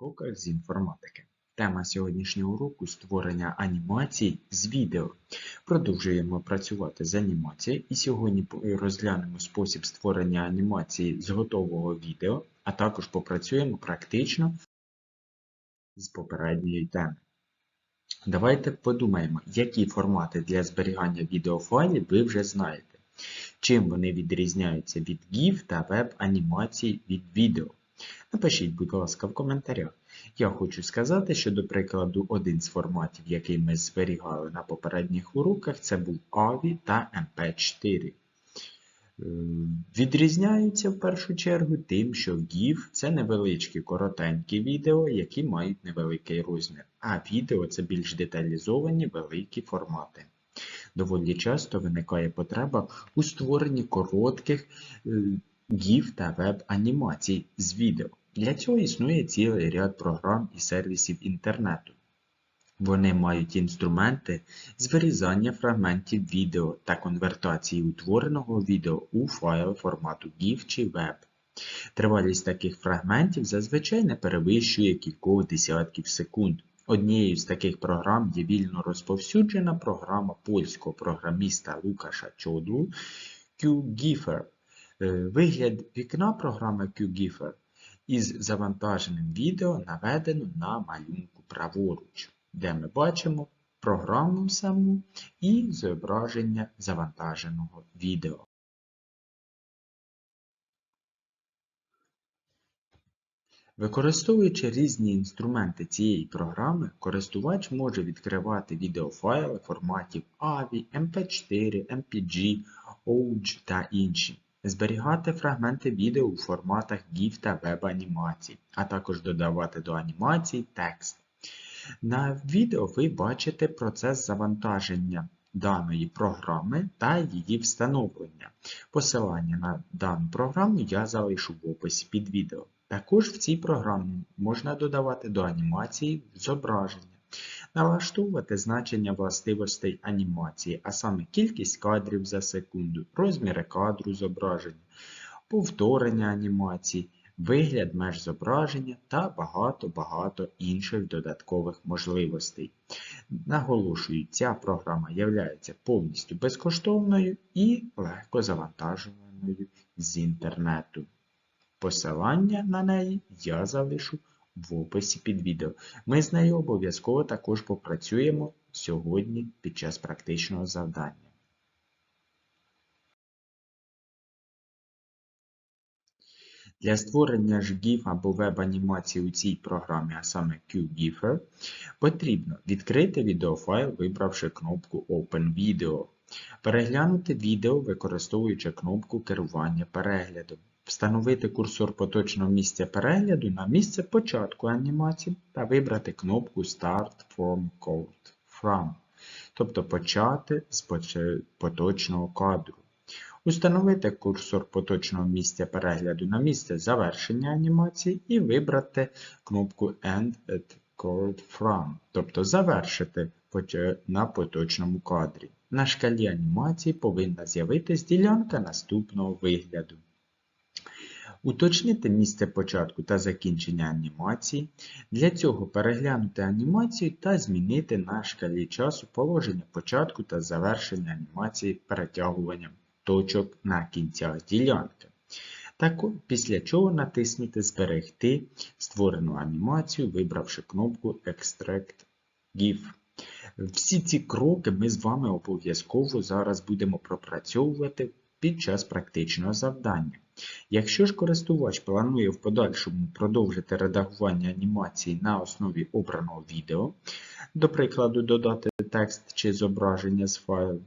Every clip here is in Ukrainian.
уроках з інформатики. Тема сьогоднішнього уроку створення анімацій з відео. Продовжуємо працювати з анімацією і сьогодні розглянемо спосіб створення анімації з готового відео, а також попрацюємо практично з попередньої теми. Давайте подумаємо, які формати для зберігання відеофайлів ви вже знаєте. Чим вони відрізняються від GIF та веб-анімацій від відео. Напишіть, будь ласка, в коментарях. Я хочу сказати, що, до прикладу, один з форматів, який ми зберігали на попередніх уроках, це був AVI та MP4. Е, відрізняються в першу чергу тим, що GIF це невеличкі коротенькі відео, які мають невеликий розмір, а відео це більш деталізовані великі формати. Доволі часто виникає потреба у створенні коротких е, GIF та веб-анімацій з відео. Для цього існує цілий ряд програм і сервісів інтернету. Вони мають інструменти з вирізання фрагментів відео та конвертації утвореного відео у файл формату GIF чи WEB. Тривалість таких фрагментів зазвичай не перевищує кількох десятків секунд. Однією з таких програм є вільно розповсюджена програма польського програміста Лукаша Чодлу QGIFER. Е, вигляд вікна програми QGIFER із завантаженим відео наведено на малюнку праворуч, де ми бачимо програму саму і зображення завантаженого відео. Використовуючи різні інструменти цієї програми, користувач може відкривати відеофайли форматів AVI, MP4, MPG, OUG та інші зберігати фрагменти відео у форматах GIF та веб-анімацій, а також додавати до анімацій текст. На відео ви бачите процес завантаження даної програми та її встановлення. Посилання на дану програму я залишу в описі під відео. Також в цій програмі можна додавати до анімації зображення налаштовувати значення властивостей анімації, а саме кількість кадрів за секунду, розміри кадру зображення, повторення анімації, вигляд меж зображення та багато-багато інших додаткових можливостей. Наголошую, ця програма є повністю безкоштовною і легко завантажуваною з інтернету. Посилання на неї я залишу в описі під відео. Ми з нею обов'язково також попрацюємо сьогодні під час практичного завдання. Для створення ж GIF або веб-анімації у цій програмі, а саме QGIFer, потрібно відкрити відеофайл, вибравши кнопку Open Video, переглянути відео, використовуючи кнопку керування переглядом. Встановити курсор поточного місця перегляду на місце початку анімації та вибрати кнопку Start from Code From, тобто почати з поточного кадру. Установити курсор поточного місця перегляду на місце завершення анімації і вибрати кнопку End at Code From, тобто завершити на поточному кадрі. На шкалі анімації повинна з'явитись ділянка наступного вигляду. Уточнити місце початку та закінчення анімації. Для цього переглянути анімацію та змінити на шкалі часу положення початку та завершення анімації перетягуванням точок на кінцях ділянки. Так, після чого натиснути Зберегти створену анімацію, вибравши кнопку Extract GIF. Всі ці кроки ми з вами обов'язково зараз будемо пропрацьовувати під час практичного завдання. Якщо ж користувач планує в подальшому продовжити редагування анімації на основі обраного відео, до прикладу, додати текст чи зображення з файлу,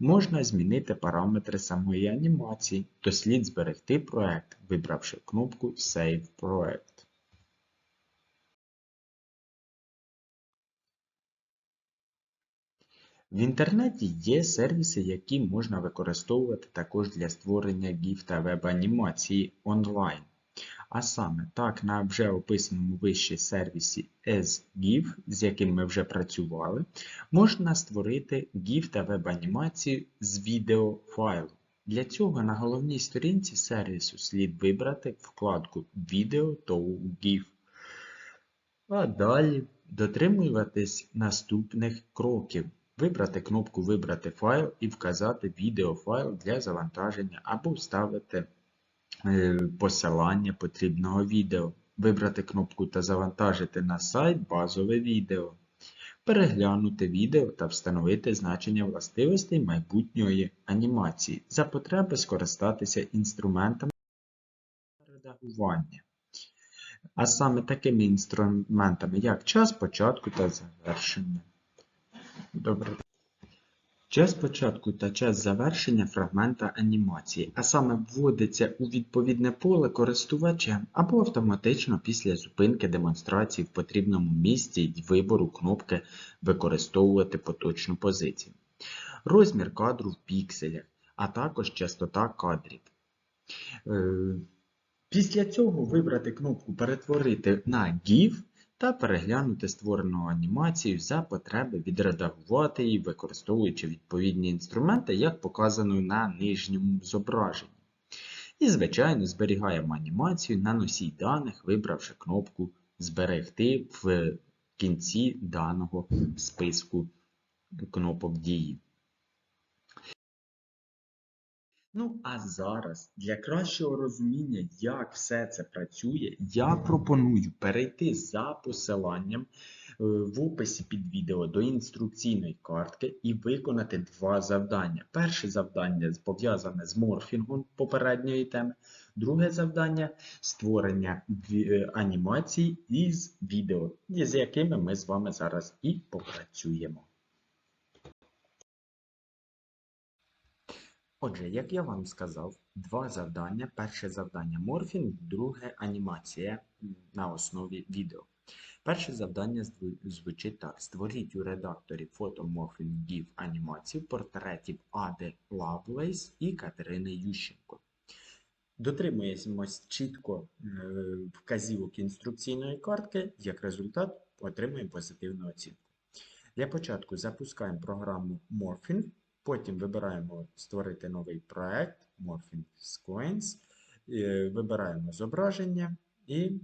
можна змінити параметри самої анімації, то слід зберегти проект, вибравши кнопку Save Project. В інтернеті є сервіси, які можна використовувати також для створення GIF та веб-анімації онлайн. А саме, так, на вже описаному вище сервісі SGIF, з яким ми вже працювали, можна створити GIF та веб-анімацію з відеофайлу. Для цього на головній сторінці сервісу слід вибрати вкладку Video to GIF. А далі дотримуватись наступних кроків. Вибрати кнопку Вибрати файл і вказати відеофайл для завантаження або вставити е, посилання потрібного відео. Вибрати кнопку та завантажити на сайт базове відео. Переглянути відео та встановити значення властивостей майбутньої анімації. За потреби скористатися інструментами редагування. А саме такими інструментами, як час початку та завершення. Добре. Час початку та час завершення фрагмента анімації, а саме вводиться у відповідне поле користувачем або автоматично після зупинки демонстрації в потрібному місці й вибору кнопки Використовувати поточну позицію. Розмір кадру в пікселях, а також частота кадрів. Е, Після цього вибрати кнопку Перетворити на GIF та переглянути створену анімацію за потреби відредагувати її, використовуючи відповідні інструменти, як показано на нижньому зображенні. І, звичайно, зберігаємо анімацію на носій даних, вибравши кнопку Зберегти в кінці даного списку кнопок дії. Ну, а зараз для кращого розуміння, як все це працює, я пропоную перейти за посиланням е, в описі під відео до інструкційної картки і виконати два завдання. Перше завдання пов'язане з морфінгом попередньої теми. Друге завдання створення е, анімацій із відео, з якими ми з вами зараз і попрацюємо. Отже, як я вам сказав, два завдання. Перше завдання морфінг, друге анімація на основі відео. Перше завдання звучить так: створіть у редакторі фотоморфінг GIF анімацію портретів Ади Лавлейс і Катерини Ющенко. Дотримуємось чітко вказівок інструкційної картки, як результат отримуємо позитивну оцінку. Для початку запускаємо програму Morphing, потім вибираємо створити новий проект Morphing е, вибираємо зображення і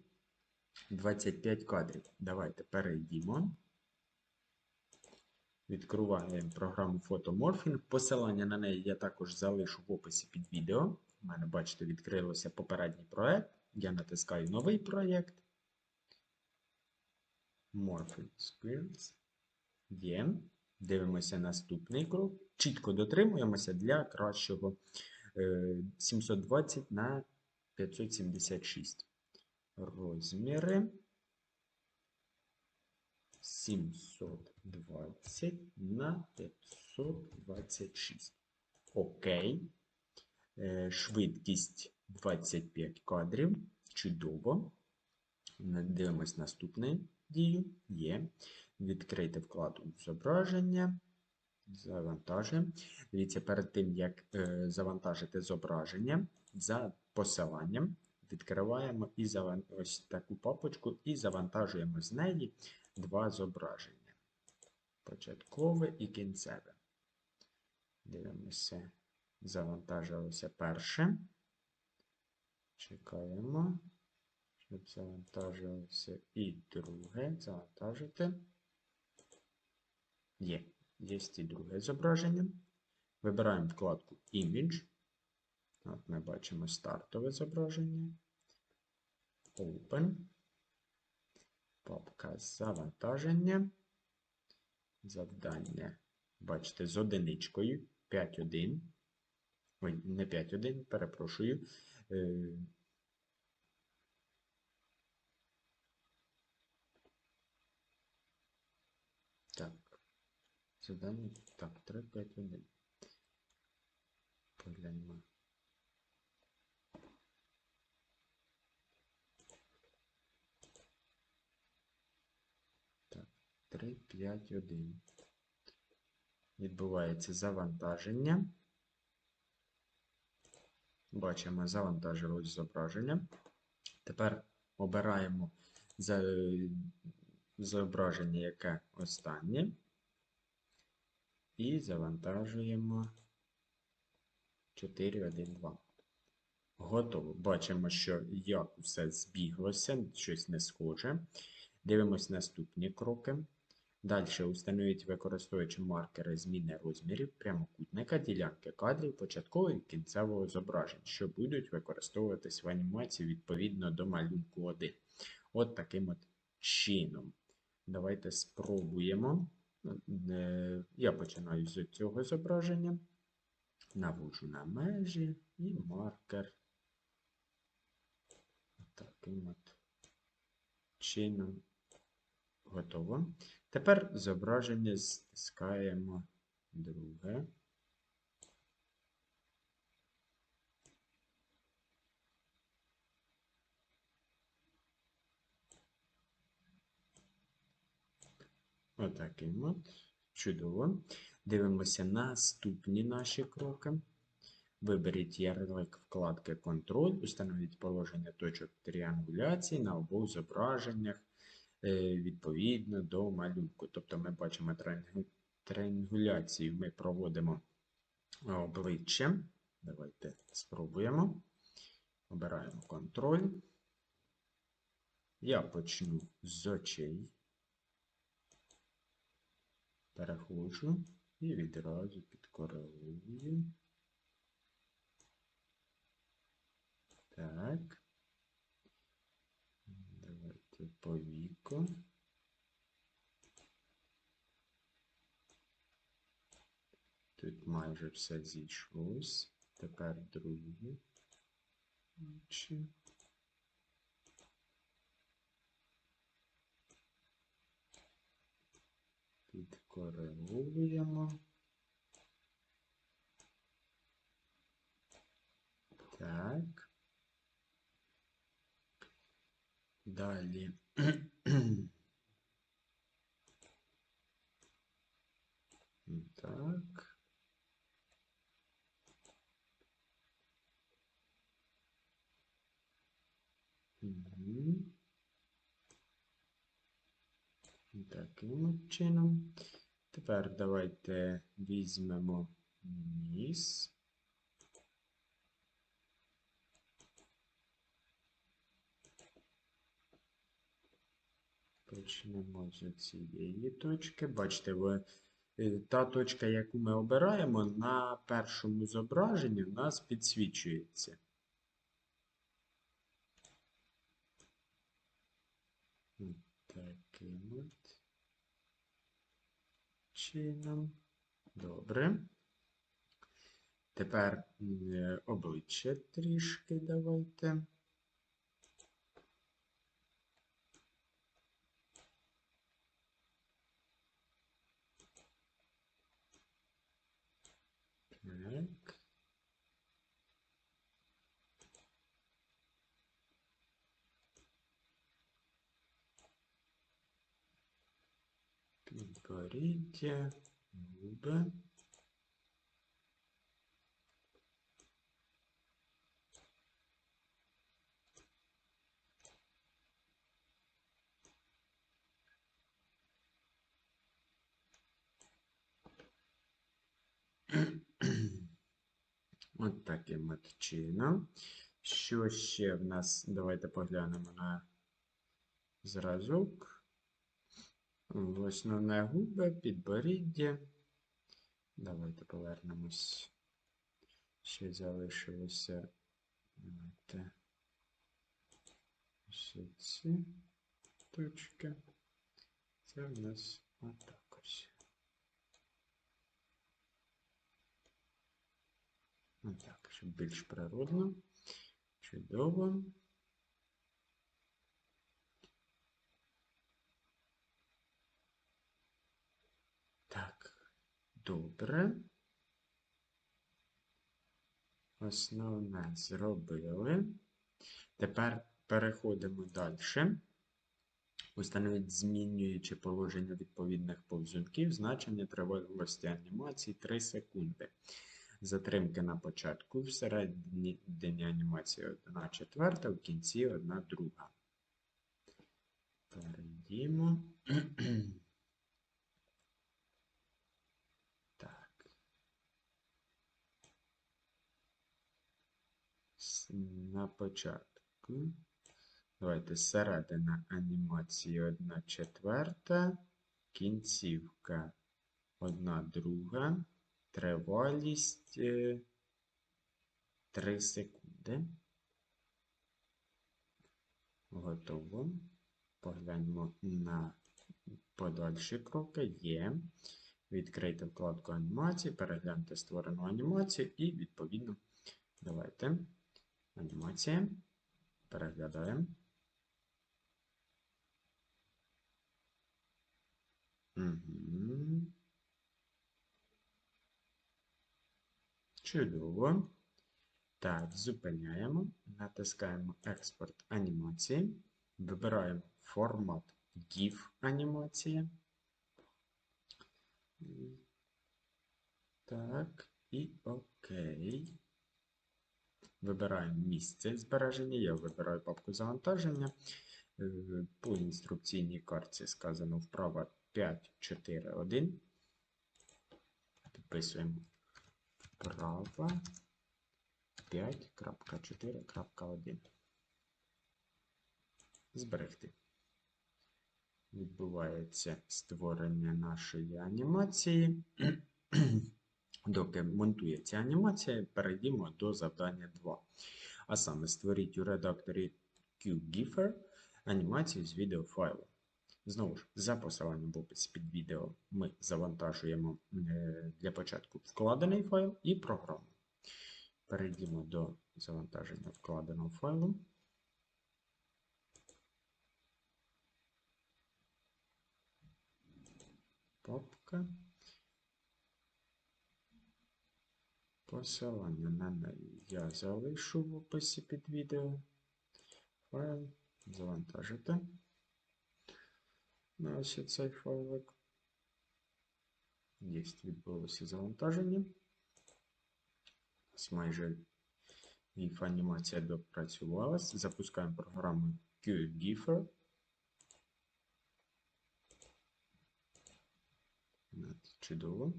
25 кадрів. Давайте перейдімо. Відкриваємо програму Photomorphing. Посилання на неї я також залишу в описі під відео. У мене, бачите, відкрилося попередній проект. Я натискаю новий проєкт. Morphing Squares. Є. Дивимося наступний крок. Чітко дотримуємося для кращого е, 720 на 576. Розміри 720 на 526. Окей. Е, Швидкість 25 кадрів. Чудово. Дивимось наступну дію. Є. Відкрити вкладку зображення. Завантажуємо. Дивіться, перед тим, як е, завантажити зображення, за посиланням відкриваємо і заван... ось таку папочку і завантажуємо з неї два зображення. Початкове і кінцеве. Дивимося, завантажилося перше. Чекаємо, щоб завантажилося і друге. Завантажити. Є. Є і друге зображення. Вибираємо вкладку Image. От ми бачимо стартове зображення. Open. Папка завантаження. Завдання. Бачите, з одиничкою. 5.1. Ой, не 5.1, перепрошую. Е, Так. Завдання. Так, 3.5.1. Погляньмо. Так, 3.5.1. Відбувається завантаження. Бачимо, завантажилось зображення. Тепер обираємо за- зображення, яке останнє. І завантажуємо 4.1.2. Готово. Бачимо, що як все збіглося, щось не схоже. Дивимось наступні кроки. Далі установіть використовуючи маркери зміни розмірів прямокутника, ділянки кадрів, початкового і кінцевого зображень, що будуть використовуватись в анімації відповідно до малюнку 1. От таким от чином. Давайте спробуємо. Я починаю з цього зображення. Наводжу на межі і маркер. Таким от чином. Готово. Тепер зображення стискаємо друге. Отаким от. Чудово. Дивимося наступні наші кроки. Виберіть ярлик вкладки Контроль, установіть положення точок тріангуляції на обох зображеннях е, відповідно до малюнку. Тобто ми бачимо тріангуляцію, ми проводимо обличчя. Давайте спробуємо. Обираємо контроль. Я почну з очей. Переходжу і відразу підкорелую. Так. Давайте по віку. Тут майже все зійшлось. Тепер другі очі. Підкоригуємо. Так. Далі. Так. Таким чином. Тепер давайте візьмемо ніс. Почнемо з цієї точки. Бачите, ви, е, та точка, яку ми обираємо, на першому зображенні у нас підсвічується. Таким от чином. Добре. Тепер е, обличчя трішки давайте. Підборіддя, губи. От таким от чином. Що ще в нас? Давайте поглянемо на зразок. Основне губи, підборіддя. Давайте повернемось. Ще залишилося. Давайте. Ще ці точки. Це в нас отак ось. Так, щоб більш природно. Чудово. Так, добре. Основне зробили. Тепер переходимо далі. Установіть, змінюючи положення відповідних повзунків, значення тривалості анімації 3 секунди. Затримки на початку, всередині анімації 1 четверта, в кінці 1 друга. Перейдімо. так. На початку. Давайте середина анімації 1 четверта, кінцівка 1 друга, тривалість 3 секунди. Готово. Погляньмо на подальші кроки. Є. Відкрийте вкладку анімації, перегляньте створену анімацію і, відповідно, давайте. Анімація. Переглядаємо. Угу. Чудово. Так, зупиняємо, натискаємо експорт анімації, вибираємо формат GIF анімація. Так, і ОК. Вибираємо місце збереження. Я вибираю папку завантаження. Е, По інструкційній картці сказано вправа 5, 4, 1. Підписуємо вправа 5.4.1. Зберегти. Відбувається створення нашої анімації. Доки монтується анімація, перейдемо до завдання 2. А саме створіть у редакторі QGIFer анімацію з відеофайлу. Знову ж, за посиланням в описі під відео ми завантажуємо е, для початку вкладений файл і програму. Перейдімо до завантаження вкладеного файлу. Папка. Посилання на неї я залишу в описі під відео. Файл завантажити. На ось цей файлик. Є, відбулося завантаження. Ось майже GIF анімація допрацювалась. Запускаємо програму QGIFer. Чудово.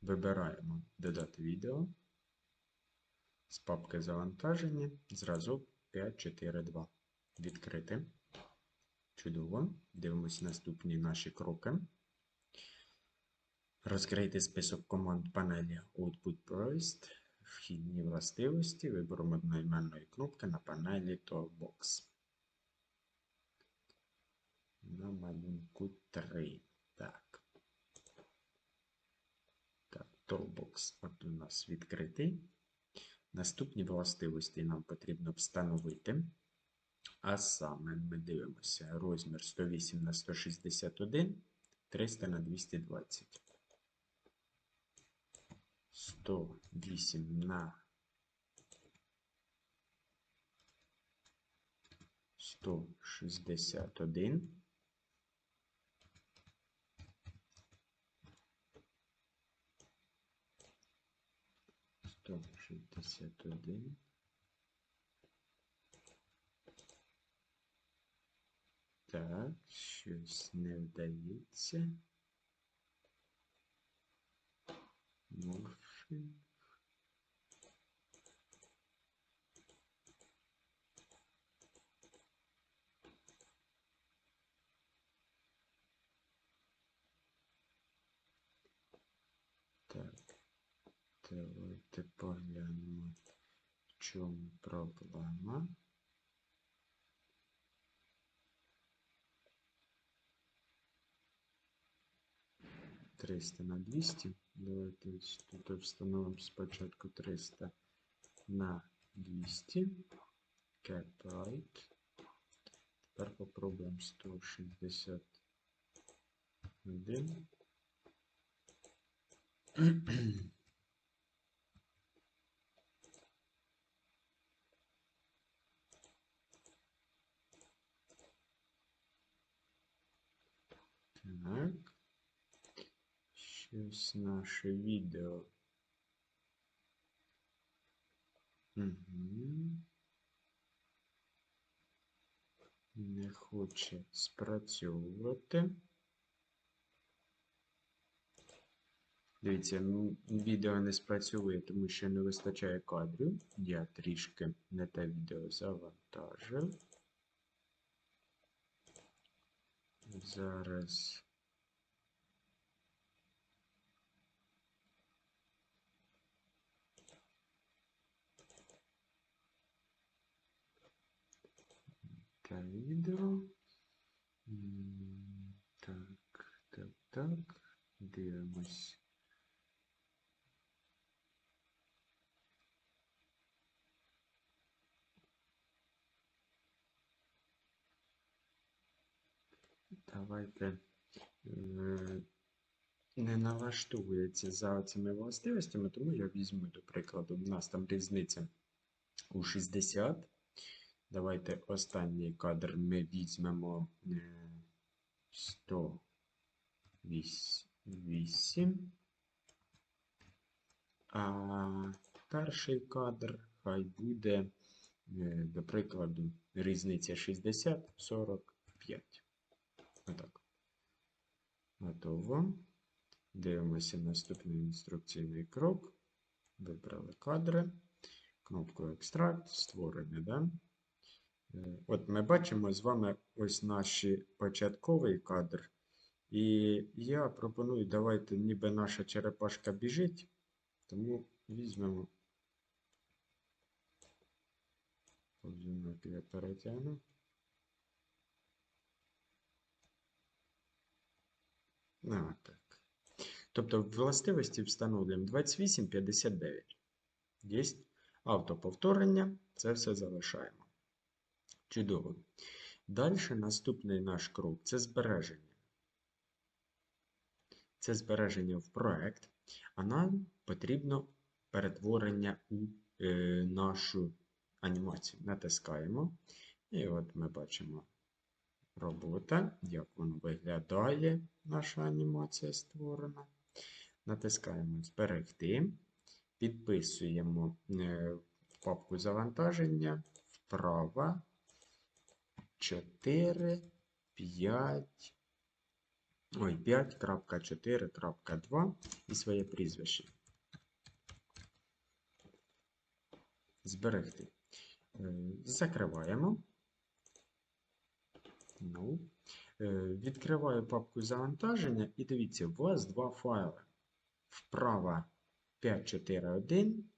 Вибираємо додати відео з папки завантаження. Зразок 542. Відкрити. Чудово. Дивимося наступні наші кроки. Розкрийте список команд панелі Output Priest, вхідні властивості, вибором одноіменної кнопки на панелі Toolbox. На малюнку 3. Так. Так, Toolbox от у нас відкритий. Наступні властивості нам потрібно встановити. А саме ми дивимося розмір 108 на 161, 300 на 220. 108 на 161. Шістдесят один. Так, щось не вдається. Морфін. Давайте поглянемо, в чому проблема. Триста на 200. Давайте тут встановимо спочатку 300 на 200. Cap right. Тепер попробуємо 161. дивлюсь наше відео. Угу. Не хоче спрацьовувати. Дивіться, ну, відео не спрацьовує, тому що не вистачає кадрів. Я трішки не те відео завантажив. Зараз Та відео. Так, так, так. Дивимось. Давайте не налаштовується за цими властивостями, тому я візьму, до прикладу, у нас там різниця у 60. Давайте останній кадр ми візьмемо е, 108. А перший кадр хай буде, е, до прикладу, різниця 60, 45. Отак. Готово. Дивимося наступний інструкційний крок. Вибрали кадри. Кнопку Екстракт, створення. Да? От ми бачимо з вами ось наш початковий кадр. І я пропоную, давайте, ніби наша черепашка біжить, тому візьмемо. Повзунок я перетягну. А, так. Тобто властивості встановлюємо 2859. Є автоповторення, це все залишаємо. Чудово. Далі наступний наш крок це збереження. Це збереження в проект, а нам потрібно перетворення у е, нашу анімацію. Натискаємо. І от ми бачимо робота, як воно виглядає, наша анімація створена. Натискаємо Зберегти, підписуємо е, папку завантаження вправо 4, 5, ой, 5.4.2 і своє прізвище. Зберегти. Закриваємо. Ну, е, Відкриваю папку завантаження і дивіться, у вас два файли. Вправо 541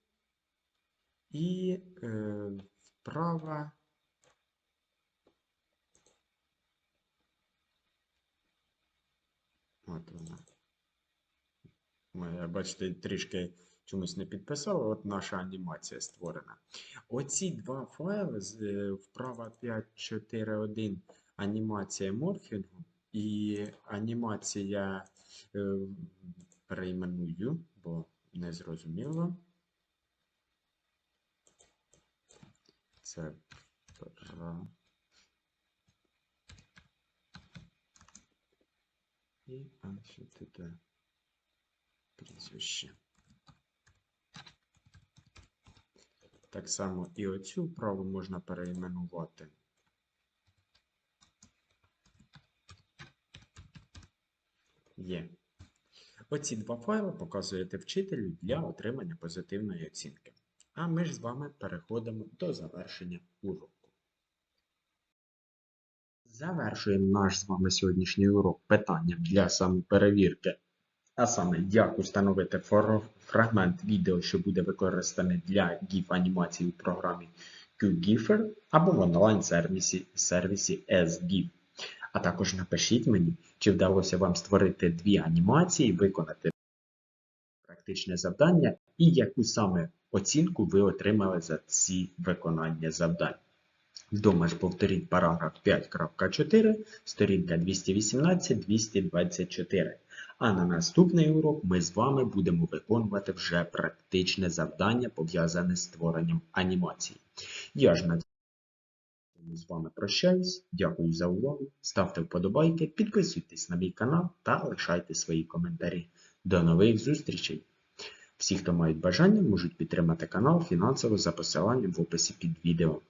і е, От вона. Моя, бачите, трішки чомусь не підписала, от наша анімація створена. Оці два файли з е, вправо 541 анімація морфінгу і анімація е, перейменую, бо не зрозуміло. Це пра- І а що тут е, прізвище. Так само і оцю вправу можна перейменувати. Є. Оці два файли показуєте вчителю для отримання позитивної оцінки. А ми ж з вами переходимо до завершення уроку. Завершуємо наш з вами сьогоднішній урок питанням для самоперевірки. А саме, як установити фрагмент відео, що буде використаний для GIF-анімації у програмі QGIFer або в онлайн-сервісі сервісі SGIF. А також напишіть мені, чи вдалося вам створити дві анімації, виконати практичне завдання і яку саме оцінку ви отримали за ці виконання завдань. Вдома ж повторіть параграф 5.4, сторінка 218-224. А на наступний урок ми з вами будемо виконувати вже практичне завдання, пов'язане з створенням анімації. Я ж на цьому з вами прощаюсь. Дякую за увагу. Ставте вподобайки, підписуйтесь на мій канал та лишайте свої коментарі. До нових зустрічей! Всі, хто мають бажання, можуть підтримати канал фінансово за посиланням в описі під відео.